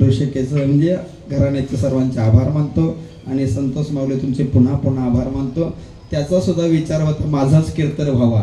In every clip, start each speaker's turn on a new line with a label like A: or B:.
A: ऋषिकेश म्हणजे घराण्याचे सर्वांचे आभार मानतो आणि संतोष माऊली तुमचे पुन्हा पुन्हा आभार मानतो. त्याचा सुद्धा विचार होता माझाच कीर्तन व्हावा.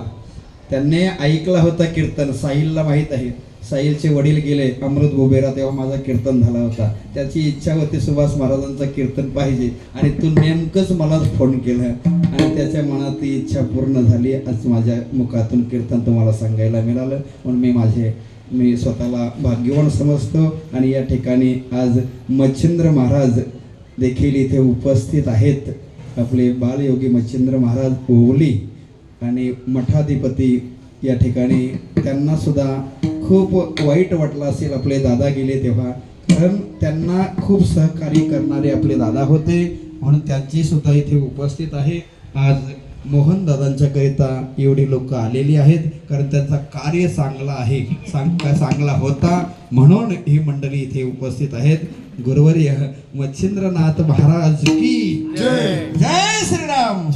A: त्यांनी ऐकला होता कीर्तन साहिलला माहीत आहे. साहिलचे वडील गेले अमृत बोबेरा तेव्हा माझा कीर्तन झाला होता. त्याची इच्छा होती सुभाष महाराजांचं कीर्तन पाहिजे. आणि तू नेमकंच मलाच फोन केला. आणि त्याच्या मनात ती इच्छा पूर्ण झाली. आज माझ्या मुखातून कीर्तन तुम्हाला सांगायला मिळालं. म्हणून मी माझे मी स्वतःला भाग्यवान समजतो आणि या ठिकाणी आज मच्छिंद्र महाराज देखील इथे उपस्थित आहेत. आपले बालयोगी मच्छिंद्र महाराज ओवली आणि मठाधिपती या ठिकाणी त्यांना सुद्धा खूप वाईट वाटलं असेल आपले दादा गेले तेव्हा. कारण त्यांना खूप सहकार्य करणारे आपले दादा होते. म्हणून त्यांची सुद्धा इथे उपस्थित आहे. आज मोहन दादांच्याकरिता एवढी लोक आलेली आहेत कारण त्यांचा कार्य चांगला आहे सांग चांगला होता म्हणून ही मंडळी इथे उपस्थित आहेत. गुरुवर्य मच्छिंद्रनाथ महाराज की
B: जय.
A: जय श्रीराम.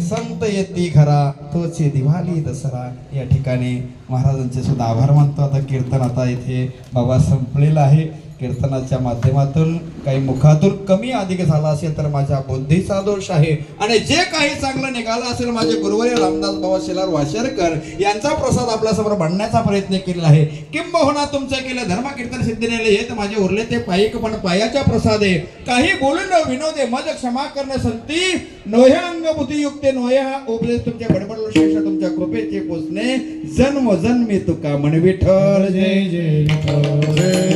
A: संत येती घरा तोचे दिवाळी दसरा. या ठिकाणी महाराजांचे सुद्धा आभार मानतो. आता कीर्तन आता इथे बाबा संपलेलं आहे. कीर्तनाच्या माध्यमातून काही मुखातून कमी अधिक झाला असेल तर माझ्या बुद्धीचा दोष आहे आणि जे काही चांगलं निघालं असेल माझे गुरुवर्य रामदास बाबा शेलार वाशेरकर यांचा प्रसाद आपल्यासमोर मांडण्याचा प्रयत्न केला आहे किंबहुना तुमचं केलं धर्म कीर्तन सिद्धीने हे तर माझे उरले ते पायिक पण पायाच्या प्रसादे काही बोलून विनोदे मज क्षमा कर्ण संती नोह्या अंग बुद्धियुक्ते नोह्या उपदेश तुमच्या बडबडलो शेष तुमच्या कृपेचे पोचणे जन्म जन्मी तुका म्हण विठ्ठल जय
B: जय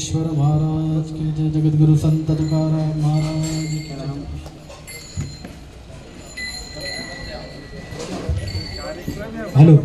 B: ज्ञानेश्वर महाराज की जय जगद्गुरु संत तुकाराम महाराज की जय। हॅलो।